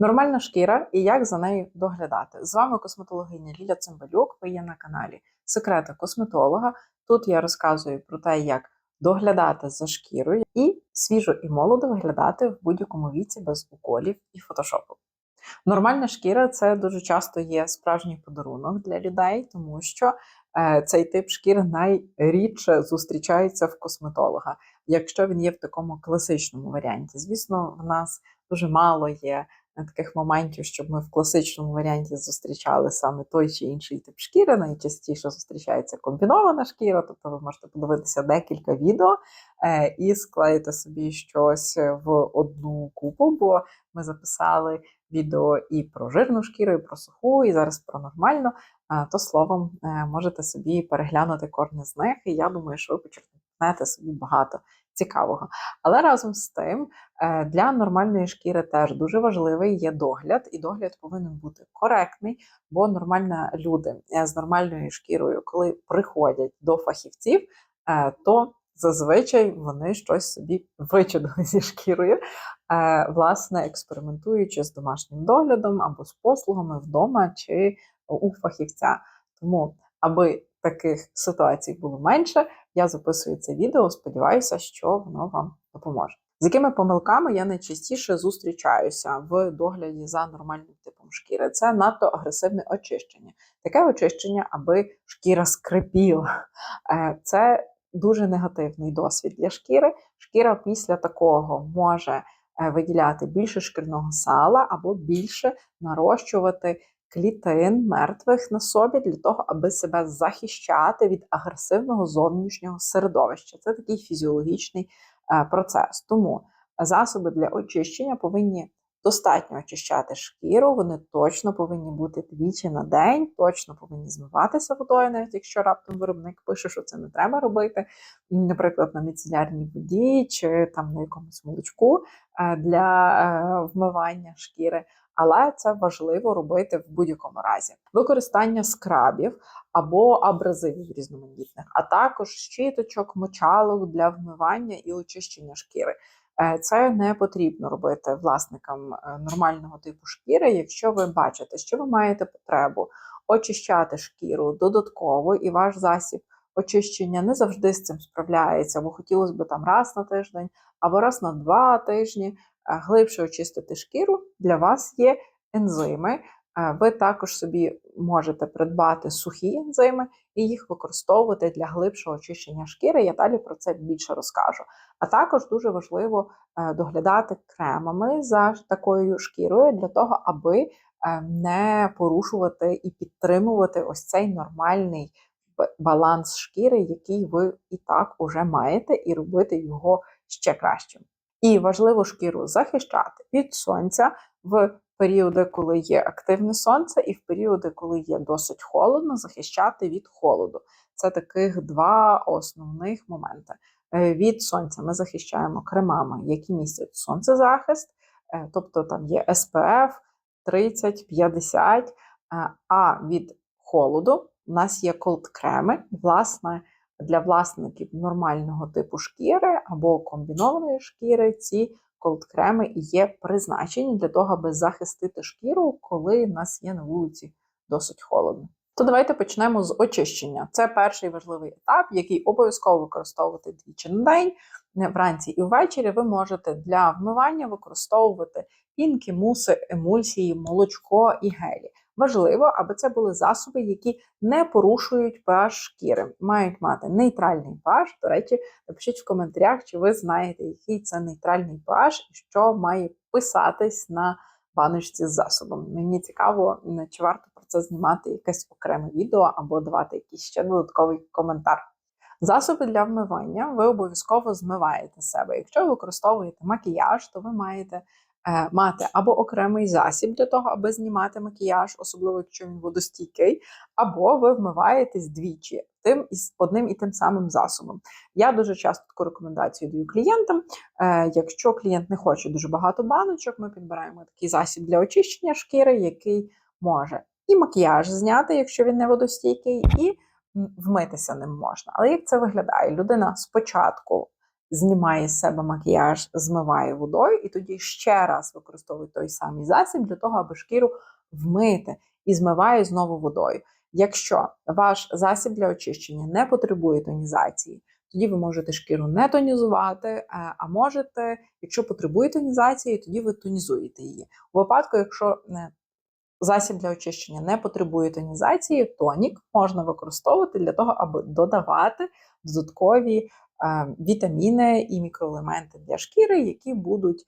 Нормальна шкіра і як за нею доглядати. З вами косметологиня Ліля Цимбалюк. Ви є на каналі Секрети косметолога. Тут я розказую про те, як доглядати за шкірою і свіжо і молодо виглядати в будь-якому віці без уколів і фотошопу. Нормальна шкіра це дуже часто є справжній подарунок для людей, тому що е, цей тип шкіри найрідше зустрічається в косметолога, якщо він є в такому класичному варіанті. Звісно, в нас дуже мало є таких моментів, щоб ми в класичному варіанті зустрічали саме той чи інший тип шкіри. Найчастіше зустрічається комбінована шкіра, тобто ви можете подивитися декілька відео е, і склеїти собі щось в одну купу, бо ми записали відео і про жирну шкіру, і про суху, і зараз про нормальну. Е, то словом, е, можете собі переглянути кожне з них, і я думаю, що ви почерпнете собі багато цікавого. Але разом з тим е, для нормальної шкіри теж дуже важливий є догляд, і догляд повинен бути коректний, бо нормальна люди е, з нормальною шкірою, коли приходять до фахівців, е, то зазвичай вони щось собі вичудили зі шкірою, власне, експериментуючи з домашнім доглядом або з послугами вдома чи у фахівця. Тому, аби таких ситуацій було менше, я записую це відео, сподіваюся, що воно вам допоможе. З якими помилками я найчастіше зустрічаюся в догляді за нормальним типом шкіри? Це надто агресивне очищення. Таке очищення, аби шкіра скрипіла. Е, це дуже негативний досвід для шкіри. Шкіра після такого може е, виділяти більше шкірного сала або більше нарощувати клітин мертвих на собі для того, аби себе захищати від агресивного зовнішнього середовища. Це такий фізіологічний е, процес. Тому засоби для очищення повинні достатньо очищати шкіру, вони точно повинні бути двічі на день, точно повинні змиватися водою, навіть якщо раптом виробник пише, що це не треба робити, наприклад, на міцелярній воді чи там на якомусь молочку е, для е, вмивання шкіри але це важливо робити в будь-якому разі. Використання скрабів або абразивів різноманітних, а також щіточок, мочалок для вмивання і очищення шкіри. Е, це не потрібно робити власникам е, нормального типу шкіри, якщо ви бачите, що ви маєте потребу очищати шкіру додатково, і ваш засіб очищення не завжди з цим справляється, бо хотілося б там раз на тиждень або раз на два тижні глибше очистити шкіру, для вас є ензими. Ви також собі можете придбати сухі ензими і їх використовувати для глибшого очищення шкіри. Я далі про це більше розкажу. А також дуже важливо е, доглядати кремами за такою шкірою для того, аби е, не порушувати і підтримувати ось цей нормальний баланс шкіри, який ви і так уже маєте, і робити його ще кращим. І важливо шкіру захищати від сонця в періоди, коли є активне сонце, і в періоди, коли є досить холодно, захищати від холоду. Це таких два основних моменти. Е, від сонця ми захищаємо кремами, які містять сонцезахист, е, тобто там є SPF 30-50, е, а від холоду у нас є колд-креми, власне для власників нормального типу шкіри або комбінованої шкіри ці колд-креми є призначені для того, аби захистити шкіру, коли в нас є на вулиці досить холодно. То давайте почнемо з очищення. Це перший важливий етап, який обов'язково використовувати двічі на день, вранці і ввечері. Ви можете для вмивання використовувати пінки, муси, емульсії, молочко і гелі. Важливо, аби це були засоби, які не порушують pH шкіри, мають мати нейтральний pH. До речі, напишіть в коментарях, чи ви знаєте, який це нейтральний pH і що має писатись на баночці з засобом. Мені цікаво, чи варто про це знімати якесь окреме відео або давати якийсь ще додатковий коментар. Засоби для вмивання ви обов'язково змиваєте себе. Якщо ви використовуєте макіяж, то ви маєте мати або окремий засіб для того, аби знімати макіяж, особливо якщо він водостійкий, або ви вмиваєтесь двічі тим із одним і тим самим засобом. Я дуже часто таку рекомендацію даю клієнтам. Е, якщо клієнт не хоче дуже багато баночок, ми підбираємо такий засіб для очищення шкіри, який може і макіяж зняти, якщо він не водостійкий, і вмитися ним можна. Але як це виглядає? Людина спочатку знімає з себе макіяж, змиває водою, і тоді ще раз використовує той самий засіб для того, аби шкіру вмити і змиває знову водою. Якщо ваш засіб для очищення не потребує тонізації, тоді ви можете шкіру не тонізувати, е, а можете, якщо потребує тонізації, тоді ви тонізуєте її. У випадку, якщо е, засіб для очищення не потребує тонізації, тонік можна використовувати для того, аби додавати додаткові вітаміни і мікроелементи для шкіри, які будуть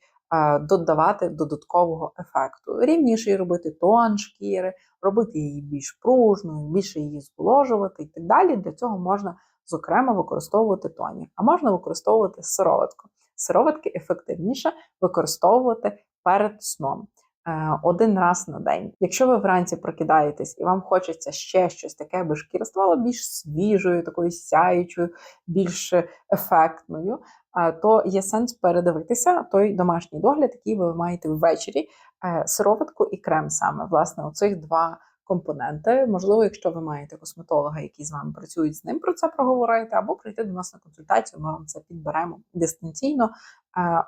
додавати додаткового ефекту. Рівніший робити тон шкіри, робити її більш пружною, більше її зволожувати і так далі. Для цього можна, зокрема, використовувати тонік, а можна використовувати сироватку. Сироватки ефективніше використовувати перед сном. Е, один раз на день. Якщо ви вранці прокидаєтесь і вам хочеться ще щось таке, аби шкіра ставала більш свіжою, такою сяючою, більш ефектною, е, то є сенс передивитися той домашній догляд, який ви маєте ввечері, е, сироватку і крем саме. Власне, оцих два. Компоненти, можливо, якщо ви маєте косметолога, який з вами працює, з ним про це проговорити, або прийти до нас на консультацію, ми вам це підберемо дистанційно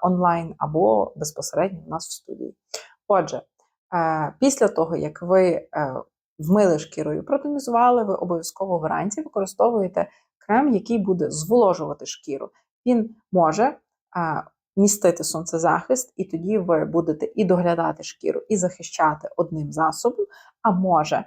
онлайн або безпосередньо у нас в студії. Отже, е, після того, як ви е, вмили шкірою, протонізували, ви обов'язково вранці використовуєте крем, який буде зволожувати шкіру. Він може е, містити сонцезахист, і тоді ви будете і доглядати шкіру, і захищати одним засобом, а може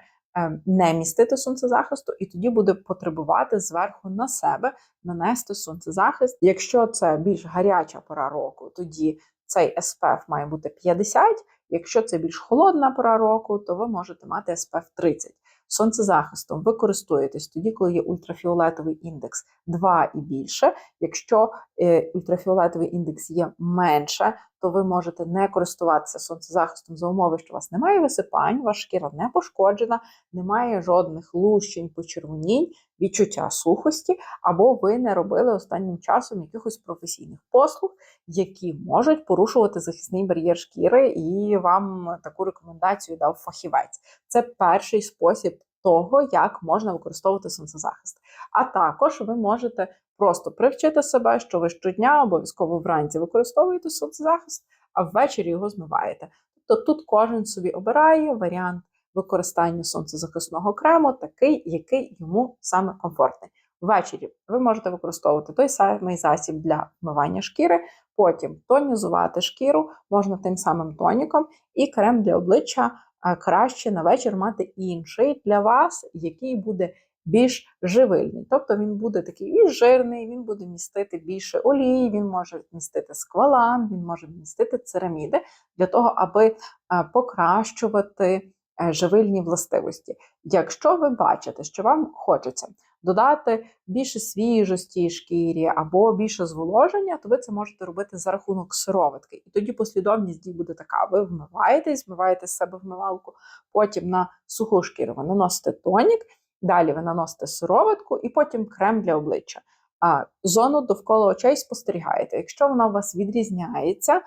не містити сонцезахисту, і тоді буде потребувати зверху на себе нанести сонцезахист. Якщо це більш гаряча пора року, тоді цей SPF має бути 50, Якщо це більш холодна пора року, то ви можете мати SPF 30. Сонцезахистом ви користуєтесь тоді, коли є ультрафіолетовий індекс 2 і більше. Якщо е, ультрафіолетовий індекс є менше, то ви можете не користуватися сонцезахистом за умови, що у вас немає висипань, ваша шкіра не пошкоджена, немає жодних лущень, почервонінь, відчуття сухості, або ви не робили останнім часом якихось професійних послуг, які можуть порушувати захисний бар'єр шкіри, і вам таку рекомендацію дав фахівець. Це перший спосіб того, як можна використовувати сонцезахист. А також ви можете просто привчити себе, що ви щодня обов'язково вранці використовуєте соцзахист, а ввечері його змиваєте. Тобто тут кожен собі обирає варіант використання сонцезахисного крему, такий, який йому саме комфортний. Ввечері ви можете використовувати той самий засіб для вмивання шкіри, потім тонізувати шкіру, можна тим самим тоніком, і крем для обличчя краще на вечір мати інший для вас, який буде більш живильний. Тобто він буде такий і жирний, він буде містити більше олії, він може містити сквалан, він може містити цераміди для того, аби е, покращувати е, живильні властивості. Якщо ви бачите, що вам хочеться додати більше свіжості шкірі або більше зволоження, то ви це можете робити за рахунок сироватки. І тоді послідовність дій буде така: ви вмиваєтесь, вмиваєте з себе вмивалку, потім на суху шкіру ви наносите тонік. Далі ви наносите сироватку і потім крем для обличчя. А зону довкола очей спостерігаєте. Якщо вона у вас відрізняється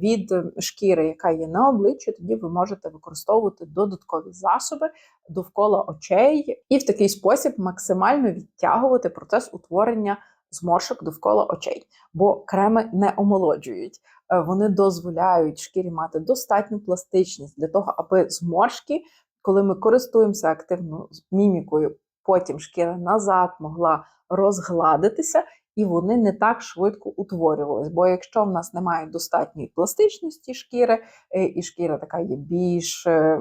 від шкіри, яка є на обличчі, тоді ви можете використовувати додаткові засоби довкола очей і в такий спосіб максимально відтягувати процес утворення зморшок довкола очей, бо креми не омолоджують. Е, вони дозволяють шкірі мати достатню пластичність для того, аби зморшки коли ми користуємося активно мімікою, потім шкіра назад могла розгладитися, і вони не так швидко утворювались. Бо якщо в нас немає достатньої пластичності шкіри, е, і шкіра така є більш, е,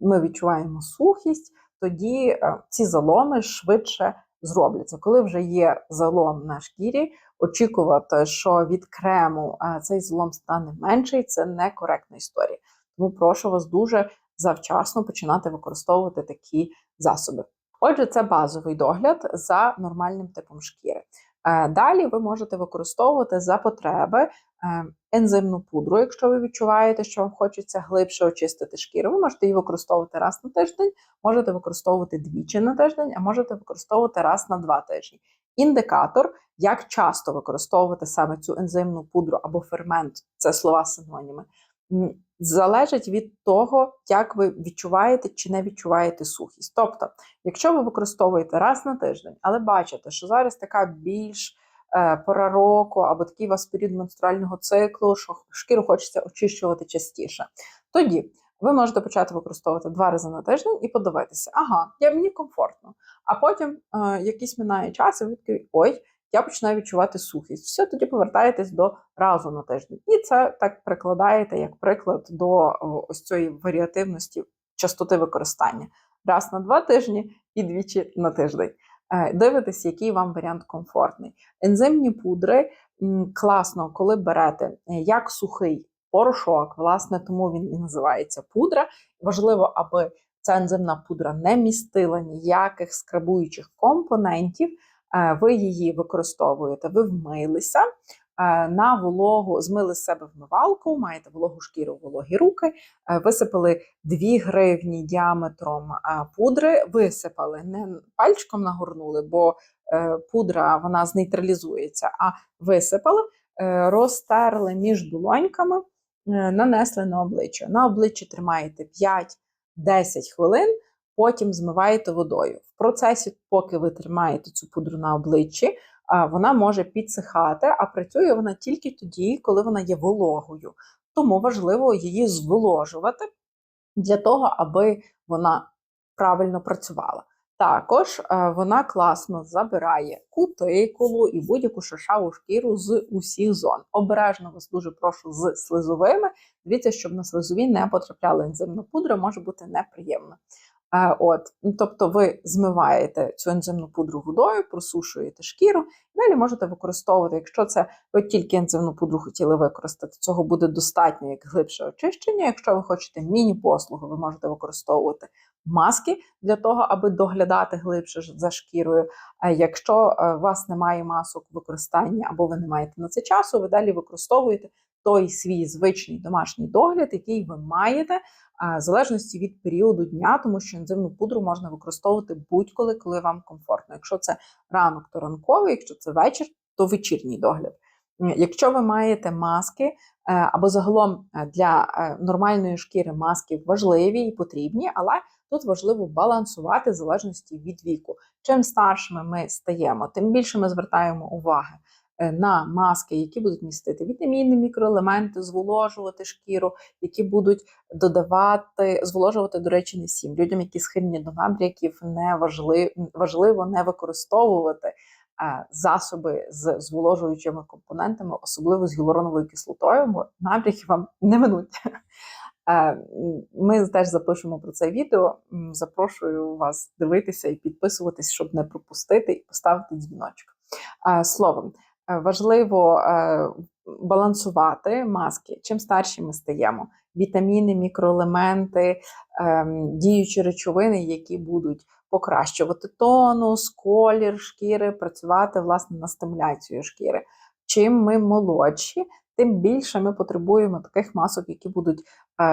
ми відчуваємо сухість, тоді е, ці заломи швидше зробляться. Коли вже є залом на шкірі, очікувати, що від крему цей залом стане менший, це некоректна історія. Тому прошу вас дуже завчасно починати використовувати такі засоби. Отже, це базовий догляд за нормальним типом шкіри. Е, далі ви можете використовувати за потреби е, ензимну пудру, якщо ви відчуваєте, що вам хочеться глибше очистити шкіру. Ви можете її використовувати раз на тиждень, можете використовувати двічі на тиждень, а можете використовувати раз на два тижні. Індикатор, як часто використовувати саме цю ензимну пудру або фермент це слова синоніми залежить від того, як ви відчуваєте чи не відчуваєте сухість. Тобто, якщо ви використовуєте раз на тиждень, але бачите, що зараз така більш е, пора року або такий у вас період менструального циклу, що шкіру хочеться очищувати частіше. Тоді ви можете почати використовувати два рази на тиждень і подивитися, ага, я мені комфортно. А потім е, якийсь минає час, і ви такий, ой, я починаю відчувати сухість. Все, тоді повертаєтесь до разу на тиждень. І це так прикладаєте як приклад до ось цієї варіативності частоти використання. Раз на два тижні і двічі на тиждень. Е, Дивитесь, який вам варіант комфортний. Ензимні пудри класно, коли берете е, як сухий порошок, власне, тому він і називається пудра. Важливо, аби ця ензимна пудра не містила ніяких скрабуючих компонентів. Е, Ви її використовуєте, ви вмилися е, на вологу, змили з себе вмивалку, маєте вологу шкіру, вологі руки, е, висипали 2 гривні діаметром пудри, висипали, не пальчиком нагорнули, бо пудра вона знейтралізується, а висипали, розтерли між долоньками, нанесли на обличчя. На обличчі тримаєте 5-10 хвилин, потім змиваєте водою. В процесі, поки ви тримаєте цю пудру на обличчі, вона може підсихати, а працює вона тільки тоді, коли вона є вологою. Тому важливо її зволожувати для того, аби вона правильно працювала. Також е, вона класно забирає кутикулу і будь-яку шершаву шкіру з усіх зон. Обережно вас дуже прошу з слизовими. Дивіться, щоб на слизові не потрапляла ензимна пудра, може бути неприємно. Е, От, ну, тобто ви змиваєте цю ензимну пудру водою, просушуєте шкіру, далі можете використовувати, якщо це ви тільки ензимну пудру хотіли використати, цього буде достатньо як глибше очищення. Якщо ви хочете міні-послугу, ви можете використовувати маски для того, аби доглядати глибше за шкірою. А якщо е, у вас немає масок використання або ви не маєте на це часу, ви далі використовуєте той свій звичний домашній догляд, який ви маєте, в залежності від періоду дня, тому що ензимну пудру можна використовувати будь-коли, коли вам комфортно. Якщо це ранок, то ранковий, якщо це вечір, то вечірній догляд. Якщо ви маєте маски, е, або загалом е, для е, нормальної шкіри маски важливі і потрібні, але тут важливо балансувати в залежності від віку. Чим старшими ми стаємо, тим більше ми звертаємо уваги на маски, які будуть містити вітаміни, мікроелементи, зволожувати шкіру, які будуть додавати, зволожувати, до речі, не всім. Людям, які схильні до набряків, не важливо, важливо не використовувати е, засоби з зволожуючими компонентами, особливо з гіалуроновою кислотою, бо набряки вам не минуть. Е, Ми теж запишемо про це відео. Запрошую вас дивитися і підписуватись, щоб не пропустити, і поставити дзвіночок. Е, Словом, е, важливо е, балансувати маски. Чим старші ми стаємо, вітаміни, мікроелементи, ем, діючі речовини, які будуть покращувати тонус, колір шкіри, працювати власне на стимуляцію шкіри. Чим ми молодші, тим більше ми потребуємо таких масок, які будуть е,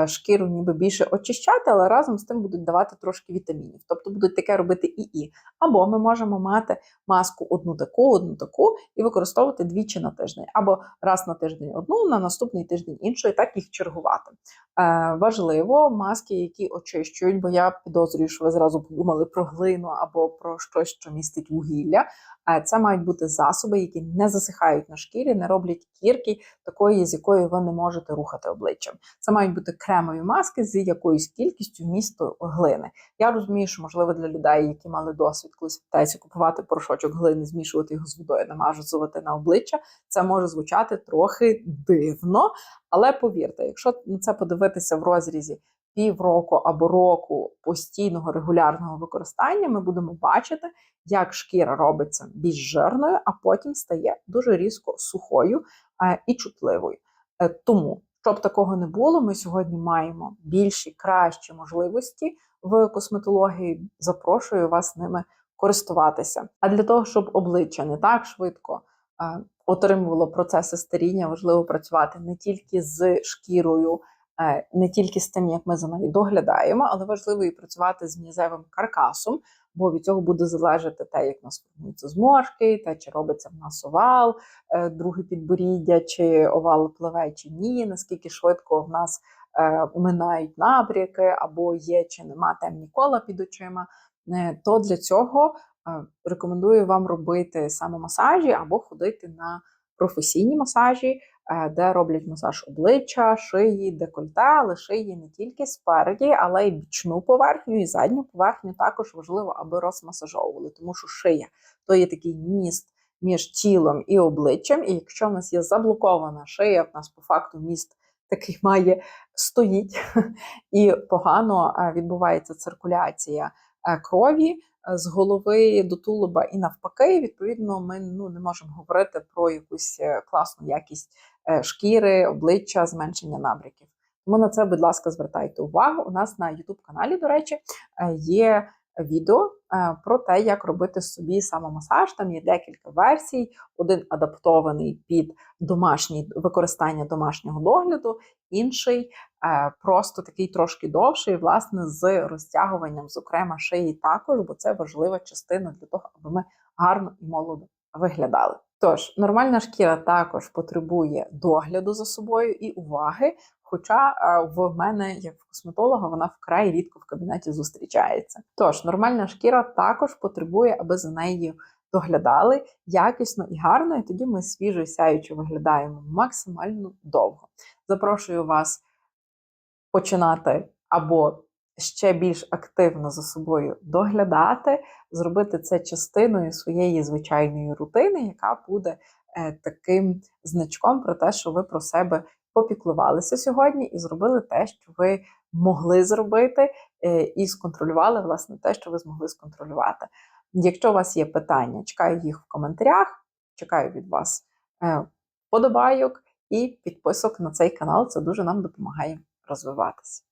шкіру ніби більше очищати, але разом з тим будуть давати трошки вітамінів. Тобто будуть таке робити і і. Або ми можемо мати маску одну таку, одну таку і використовувати двічі на тиждень, або раз на тиждень одну, на наступний тиждень іншу, і так їх чергувати. Е, важливо маски, які очищують, бо я підозрюю, що ви зразу подумали про глину або про щось, що містить вугілля. Е, Це мають бути засоби, які не засихають на шкірі, не роблять кірки такої, з якою ви не можете рухати обличчям. Це мають бути кремові маски з якоюсь кількістю вмісту глини. Я розумію, що можливо для людей, які мали досвід, колись питаються купувати порошочок глини, змішувати його з водою, намазувати на обличчя. Це може звучати трохи дивно, але повірте, якщо на це подивитися в розрізі півроку або року постійного регулярного використання, ми будемо бачити, як шкіра робиться більш жирною, а потім стає дуже різко сухою е, і чутливою. Е, Тому, щоб такого не було, ми сьогодні маємо більші, кращі можливості в косметології. Запрошую вас ними користуватися. А для того, щоб обличчя не так швидко е, отримувало процеси старіння, важливо працювати не тільки з шкірою, е, не тільки з тим, як ми за нею доглядаємо, але важливо і працювати з м'язевим каркасом, бо від цього буде залежати те, як у нас формуються зморшки, те, чи робиться в нас овал, е, друге підборіддя, чи овал пливе, чи ні, наскільки швидко в нас е, минають набряки, або є чи нема темні кола під очима. Е, То для цього Рекомендую вам робити самомасажі або ходити на професійні масажі, де роблять масаж обличчя, шиї, декольте, але шиї не тільки спереді, але й бічну поверхню і задню поверхню також важливо, аби розмасажовували, тому що шия то є такий міст між тілом і обличчям. І якщо в нас є заблокована шия, в нас по факту міст такий має стоїть і погано е, відбувається циркуляція е, крові е, з голови до тулуба і навпаки, відповідно, ми ну, не можемо говорити про якусь е, класну якість е, шкіри, обличчя, зменшення набряків. Тому на це, будь ласка, звертайте увагу. У нас на youtube каналі, до речі, е, є відео е, про те, як робити собі самомасаж. Там є декілька версій. Один адаптований під домашній використання домашнього догляду, інший е, просто такий трошки довший, власне, з розтягуванням, зокрема, шиї також, бо це важлива частина для того, аби ми гарно і молодо виглядали. Тож, нормальна шкіра також потребує догляду за собою і уваги. Хоча в мене, як в косметолога, вона вкрай рідко в кабінеті зустрічається. Тож, нормальна шкіра також потребує, аби за нею доглядали якісно і гарно, і тоді ми свіжо і сяюче виглядаємо максимально довго. Запрошую вас починати або ще більш активно за собою доглядати, зробити це частиною своєї звичайної рутини, яка буде е, таким значком про те, що ви про себе попіклувалися сьогодні і зробили те, що ви могли зробити, е, і сконтролювали власне те, що ви змогли сконтролювати. Якщо у вас є питання, чекаю їх в коментарях, чекаю від вас е, подобайок і підписок на цей канал. Це дуже нам допомагає розвиватися.